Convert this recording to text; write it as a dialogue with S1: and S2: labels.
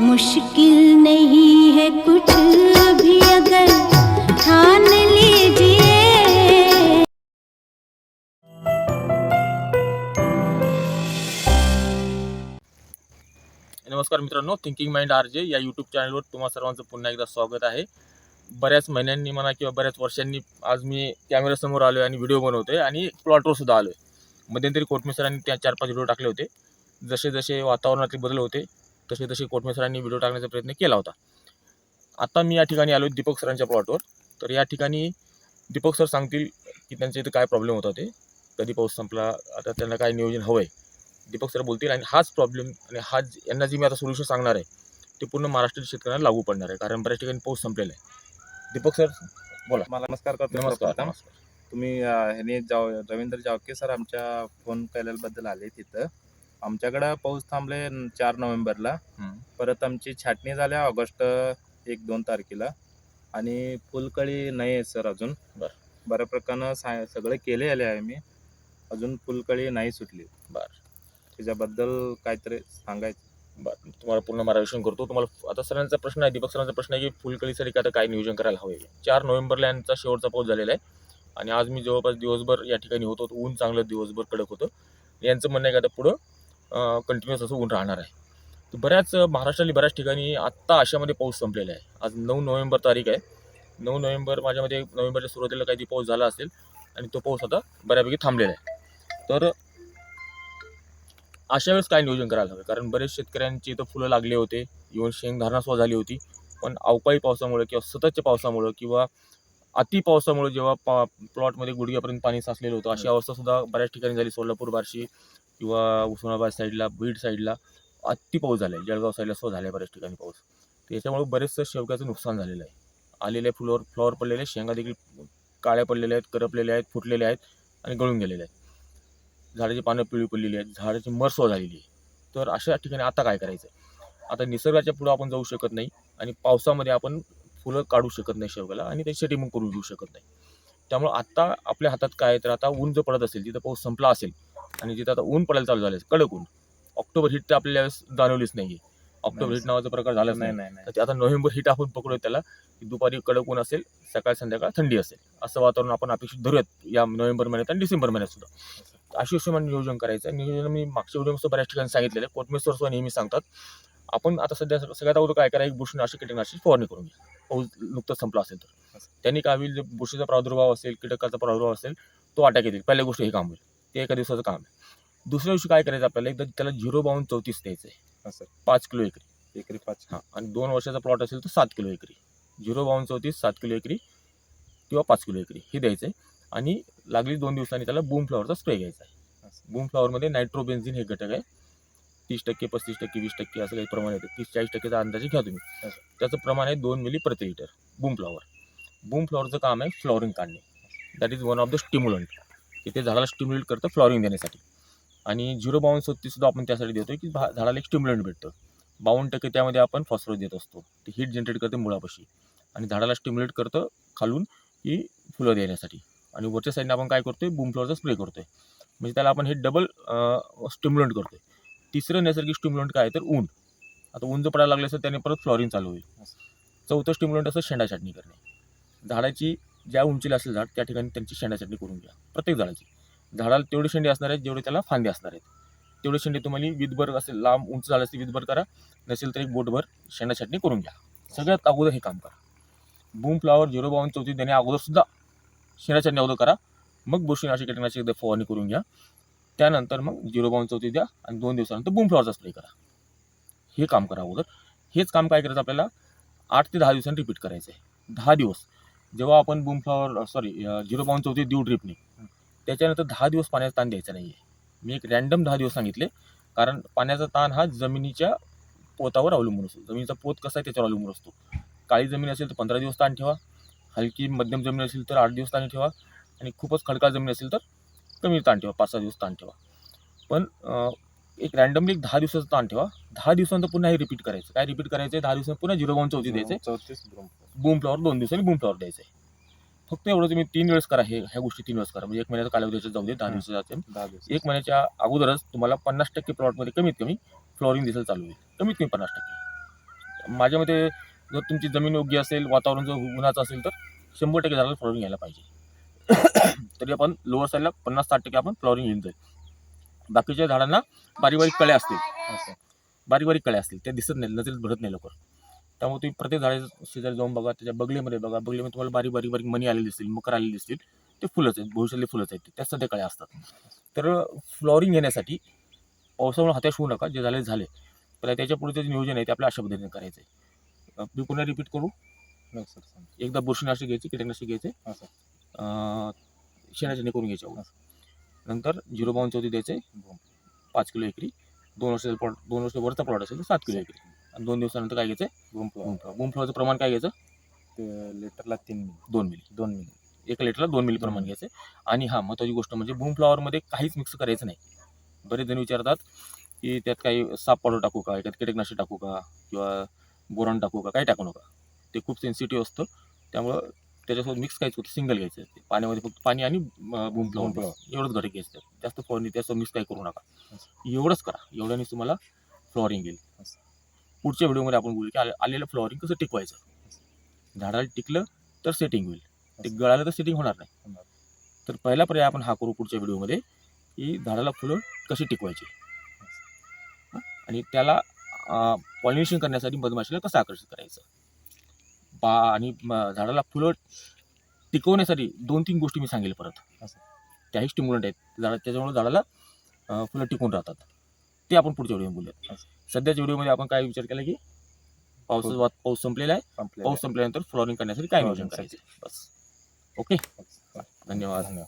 S1: मुश्किल नहीं है कुछ भी अगर। ठान लीजिए।
S2: नमस्कार मित्रांनो थिंकिंग माइंड आर जे या यूट्यूब चॅनलवर तुम्हा सर्वांचं पुन्हा एकदा स्वागत आहे. बऱ्याच महिन्यांनी म्हणा किंवा बऱ्याच वर्षांनी आज मी कॅमेऱ्यासमोर आलो आहे आणि व्हिडिओ बनवतोय आणि प्लॉटवर सुद्धा आलो आहे मध्यंतरी कोटमेसरांनी त्या चार पाच व्हिडिओ टाकले होते. जसे जसे वातावरणातले बदल होते तसे तसे कोटमेसरांनी व्हिडिओ टाकण्याचा प्रयत्न केला होता. आता मी या ठिकाणी आलो दीपक सरांच्या प्लॉटवर तर या ठिकाणी दीपक सर सांगतील की त्यांच्या इथे काय प्रॉब्लेम होता ते. कधी पाऊस संपला आता त्यांना काय नियोजन हवं आहे दीपक सर बोलतील आणि हाच प्रॉब्लेम आणि हा ज- यांना जे मी आता सोल्युशन सांगणार आहे ते पूर्ण महाराष्ट्रातील शेतकऱ्यांना लागू पडणार आहे. कारण बऱ्याच ठिकाणी पाऊस संपलेला आहे. दीपक सर
S3: मला नमस्कार करतो
S2: नमस्कार. नमस्कार.
S3: तुम्ही ह्याने जाव रवींद्र जावके सर आमच्या फोन केल्याबद्दल आले तिथं. आमच्याकडं पाऊस थांबले चार नोव्हेंबरला. परत आमची छाटणी झाल्या ऑगस्ट एक दोन तारखेला. आणि फुलकळी नाही आहे सर अजून.
S2: बरं.
S3: बऱ्या प्रकारानं सा सगळे केले आले आहे मी. अजून फुलकळी नाही सुटली.
S2: बरं.
S3: त्याच्याबद्दल काहीतरी सांगायचं.
S2: बरं. तुम्हाला पूर्ण मार्गदर्शन करतो. तुम्हाला आता सरांचा प्रश्न आहे दीपक सरांचा प्रश्न आहे की फुलकळीसाठी आता काय नियोजन करायला हवं आहे? चार नोव्हेंबरला यांचा शेवटचा पाऊस झालेला आहे. आणि आज मी जवळपास दिवसभर या ठिकाणी होतो. ऊन चांगलं दिवसभर कडक होतं. यांचं म्हणणं आहे की आता पुढं कंटिन्युअस असं ऊन राहणार आहे. तर बऱ्याच महाराष्ट्रातील बऱ्याच ठिकाणी आत्ता अशामध्ये पाऊस संपलेला आहे. आज नऊ नोव्हेंबर तारीख आहे. नऊ नोव्हेंबर माझ्यामध्ये नोव्हेंबरच्या सुरुवातीला काही पाऊस झाला असेल आणि तो पाऊस आता बऱ्यापैकी थांबलेला आहे. तर अशा वेळेस काय नियोजन करायला हवं? कारण बरेच शेतकऱ्यांची इथं फुलं लागले होते. इव्हन शेंगधारणा सुद्धा झाली होती. पण अवकाळी पावसामुळे किंवा सततच्या पावसामुळं किंवा अति पावसामुळे जेव्हा पा प्लॉटमध्ये गुडघ्यापर्यंत पाणी साचलेलं होतं अशी अवस्था सुद्धा बऱ्याच ठिकाणी झाली. सोलापूर बार्शी किंवा उस्मानाबाद साईडला बीड साईडला अति पाऊस झाला आहे जळगाव साईडला सुद्धा झाला आहे बऱ्याच ठिकाणी पाऊस. त्याच्यामुळे बरेचसं शेवग्याचं नुकसान झालेलं आहे. आलेल्या फुलावर फ्लॉवर पडलेले शेंगा देखील काळ्या पडलेल्या आहेत करपलेल्या आहेत फुटलेल्या आहेत आणि गळून गेलेल्या आहेत. झाडाची पानं पिळी पडलेली आहेत झाडाची मर झालेली आहे. तर अशा ठिकाणी आता काय करायचं आता निसर्गाच्या पुढं आपण जाऊ शकत नाही आणि पावसामध्ये आपण फुलं काढू शकत नाही शेवगाला आणि त्याची सेटिंग करू घेऊ शकत नाही. त्यामुळं आत्ता आपल्या हातात काय आहे तर आता ऊन जर पडत असेल तिथं पाऊस संपला असेल आणि जिथं आता ऊन पडायला चालू झालं असेल, कडक ऊन. ऑक्टोबर हिट तर आपल्याला जाणवलीच नाही आहे ऑक्टोबर. हिट नावाचा प्रकार झालाच
S3: नाही
S2: नाही.
S3: नाही
S2: तर ते आता नोव्हेंबर हिट आपण पकडूया त्याला की दुपारी कडक ऊन असेल सकाळ संध्याकाळ थंडी असेल. असं वातावरण आपण अपेक्षित धरूयात या नोव्हेंबर महिन्यात आणि डिसेंबर महिन्यात सुद्धा. अशी हिशोबाने नियोजन करायचं नियोजन मी मागच्या व्हिडिओ बऱ्याच ठिकाणी सांगितलेलं आहे. कोटमेश्वर सुद्धा नेहमी सांगतात आपण आता सध्या सगळ्यात अगोदर काय करा एक बुरशीनाशक कीटकनाशक फवारणी करून घ्या. पाऊस नुकतंच संपला असेल तर. त्यांनी काय होईल? बुरशीचा प्रादुर्भाव असेल कीटकाचा प्रादुर्भाव असेल तो अटॅक येतील. पहिल्या गोष्ट हे काम होईल. ते एका दिवसाचं काम आहे. दुसऱ्या दिवशी काय करायचं आपल्याला? एकदा त्याला झिरो बावन्न चौतीस द्यायचं आहे
S3: सर.
S2: पाच किलो एकरी.
S3: एकरी पाच.
S2: हां आणि दोन वर्षाचा प्लॉट असेल तर सात किलो एकरी. झिरो बावन्न चौतीस सात किलो एकरी किंवा पाच किलो एकरी. हे द्यायचं आहे आणि लागली दोन दिवसांनी त्याला बूम फ्लॉवरचा स्प्रे घ्यायचा आहे. बूम फ्लॉवरमध्ये नायट्रोबेन्झिन हे घटक आहे. तीस टक्के पस्तीस टक्के वीस टक्के असं काही प्रमाण येतं. तीस चाळीस टक्केचा अंदाजे घ्या तुम्ही. त्याचं प्रमाण आहे दोन मिली प्रति लिटर बूम फ्लॉवर बूम फ्लॉवरचं काम आहे फ्लॉवरिंग काढणे. That is one of the stimulant की ते झाडाला स्टिम्युलेट करतं फ्लॉवरिंग देण्यासाठी. आणि झिरो बावन्न सुद्धा आपण त्यासाठी देतो की झाडाला एक स्टिम्युलंट भेटतं. बावन्न टक्के त्यामध्ये आपण फॉस्फरस देत असतो. ते हीट जनरेट करते मुळापाशी. आणि झाडाला स्टिम्युलेट करतं खालून की फुलं देण्यासाठी. आणि वरच्या साईडने आपण काय करतोय? बूम फ्लॉवरचा स्प्रे करतोय. म्हणजे त्याला आपण हे डबल स्टिम्युलंट करतोय. तिसरं नैसर्गिक स्टिम्युलंट काय आहे? तर ऊन. आता ऊन जर पडायला लागलं असेल त्याने परत फ्लॉरिंग चालू होईल. चौथं स्टिम्युलंट असं शेंडा छाटणी करणे. झाडाची ज्या उंचीला असेल झाड त्या ठिकाणी त्यांची शेंडा छाटणी करून घ्या. प्रत्येक झाडाची. झाडाला तेवढे शेंडे असणार आहेत जेवढे त्याला फांदे असणार आहेत. तेवढे शेंडे तुम्हाला विधभर असेल लांब उंच झालं असेल विधभर करा. नसेल तर एक बोटभर शेंडा छाटणी करून घ्या. सगळ्यात अगोदर हे काम करा. बूम फ्लावर झिरो बावन चौथी देणे अगोदरसुद्धा शेंडा छाटणी अगोदर करा. मग बुरशीनाशक कीटकनाशक एकदा फवारणी करून घ्या. त्यानंतर मग झिरो बाऊन चौथी द्या आणि दोन दिवसानंतर बूम फ्लॉवरचा स्प्रे करा. हे काम करा अगोदर. हेच काम काय करायचं आपल्याला? आठ ते दहा दिवसांनी रिपीट करायचं आहे दहा दिवस. जेव्हा आपण बूम फ्लॉवर सॉरी झिरो बावन्न चौथी देऊ ड्रिपने त्याच्यानंतर दहा दिवस पाण्याचा ताण द्यायचा नाही आहे मी एक रॅन्डम दहा दिवस सांगितले. कारण पाण्याचा ताण हा जमिनीच्या पोतावर अवलंबून असतो. जमिनीचा पोत कसा आहे त्याच्यावर अवलंबून असतो. काळी जमीन असेल तर पंधरा दिवस ताण ठेवा. हलकी मध्यम जमीन असेल तर आठ दिवस ताण ठेवा. आणि खूपच खडकाळ जमीन असेल तर कमी ताण ठेवा पाच सहा दिवस ताण ठेवा. पण एक रॅन्डमली एक दहा दिवसाचा ताण ठेवा. दहा दिवसानंतर पुन्हा हे रिपीट करायचं. काय रिपीट करायचं आहे दहा दिवसांनी पुन्हा झिरो वन चौथी द्यायचं
S3: चौतीस बूम
S2: फ्लॉवर दोन दिवसांनी बूम फ्लॉवर द्यायचं आहे फक्त एवढं तुम्ही तीन वेळेस करा हे ह्या गोष्टी तीन वेळेस करा. म्हणजे एक महिन्याचा कालावधीचा जाऊ दे दहा. दिवसाचा
S3: दहा दिवस
S2: एक महिन्याच्या अगोदरच तुम्हाला पन्नास टक्के प्लॉटमध्ये कमीत कमी फ्लॉरिंग दिसायला चालू होईल. कमीत कमी पन्नास टक्के. माझ्या मते जर तुमची जमीन योग्य असेल वातावरण जर उन्हाचं असेल तर शंभर टक्के झाडाला फ्लॉवरिंग यायला पाहिजे. तरी आपण लोअर साईडला पन्नास साठ टक्के आपण फ्लॉवरिंग येऊन जाईल. बाकीच्या झाडांना बारीक बारीक कळ्या असतील.
S3: असं
S2: बारीक बारीक कळ्या असतील. त्या दिसत नाही नजरेत भरत नाही लवकर. त्यामुळे तुम्ही प्रत्येक झाडा शेजारी जाऊन बघा त्याच्या बगलीमध्ये बघा. बगलीमध्ये तुम्हाला बारीक बारीक बारीक मणी आलेले दिसतील मकर आलेले दिसतील. ते फुलंच आहेत भविष्यातले फुलंच आहेत. त्या सध्या कळ्या असतात. तर फ्लॉवरिंग येण्यासाठी पावसामुळे हाताश होऊ नका. जे झाले झाले. तर त्याच्या पुढचं जे नियोजन आहे ते आपल्या अशा पद्धतीने करायचं आहे मी पुन्हा रिपीट करू?
S3: हो सर.
S2: एकदा बुरशीनाशक घ्यायचे कीटकनाशक घ्यायचे.
S3: हा, सर.
S2: शेणाचे करून घ्यायचे अगोदर. नंतर झिरो बावन चौथी द्यायचे. पाच किलो एकरी. दोन वर्षाचा प्लॉट दोन वर्ष वरचा प्लॉट असेल तर सात किलो एकरी. आणि दोन दिवसानंतर काय घ्यायचं?
S3: Boom flower.
S2: बूम बूम फ्लॉवरचं प्रमाण काय घ्यायचं?
S3: ते लिटरला तीन मिली.
S2: दोन मिली.
S3: दोन मिली.
S2: एका लिटरला दोन मिली प्रमाण घ्यायचं. आणि हा महत्त्वाची गोष्ट म्हणजे बूम फ्लॉवरमध्ये काहीच मिक्स करायचं नाही. बरेच जण विचारतात की त्यात काही साप पावडर टाकू का? याच्यात कीटकनाशक टाकू का? किंवा बोरॉन टाकू का? काही टाकू नका. ते खूप सेन्सिटिव्ह असतं. त्यामुळं त्याच्यासोबत मिक्स काहीच होतं सिंगल घ्यायचं ते. पाण्यामध्ये फक्त पाणी आणि बूम
S3: flower.
S2: एवढंच घटक घ्यायचं. जास्त फवारणी त्याचं मिक्स काही करू नका. एवढंच करा. एवढ्यानेच तुम्हाला फ्लॉवरिंग येईल. पुढच्या व्हिडिओमध्ये आपण बोलू की आले- आलेलं फ्लॉवरिंग कसं टिकवायचं? झाडाला टिकलं तर सेटिंग होईल. ते. गळालं तर सेटिंग होणार नाही. तर पहिला पर्याय आपण हा करू पुढच्या व्हिडिओमध्ये की झाडाला फुलं कशी टिकवायची? आणि त्याला पॉलिनेशन करण्यासाठी मधमाशीला कसं आकर्षित करायचं? पा आणि झाडाला फुलं टिकवण्यासाठी दोन तीन गोष्टी मी सांगेल परत.
S3: असं.
S2: त्याही स्टिम्युलंट आहेत. झाडा त्याच्यामुळे झाडाला फुलं टिकून राहतात. ते आपण पुढच्या व्हिडिओ बोलूयात. सध्याच्या व्हिडिओमध्ये आपण काय विचार केला की पावसाचा
S3: हो.
S2: पाऊस संपलेला आहे. पाऊस संपल्यानंतर फ्लॉरिंग करण्यासाठी काय नियोजन करायचं? बस. ओके. धन्यवाद.
S3: धन्यवाद.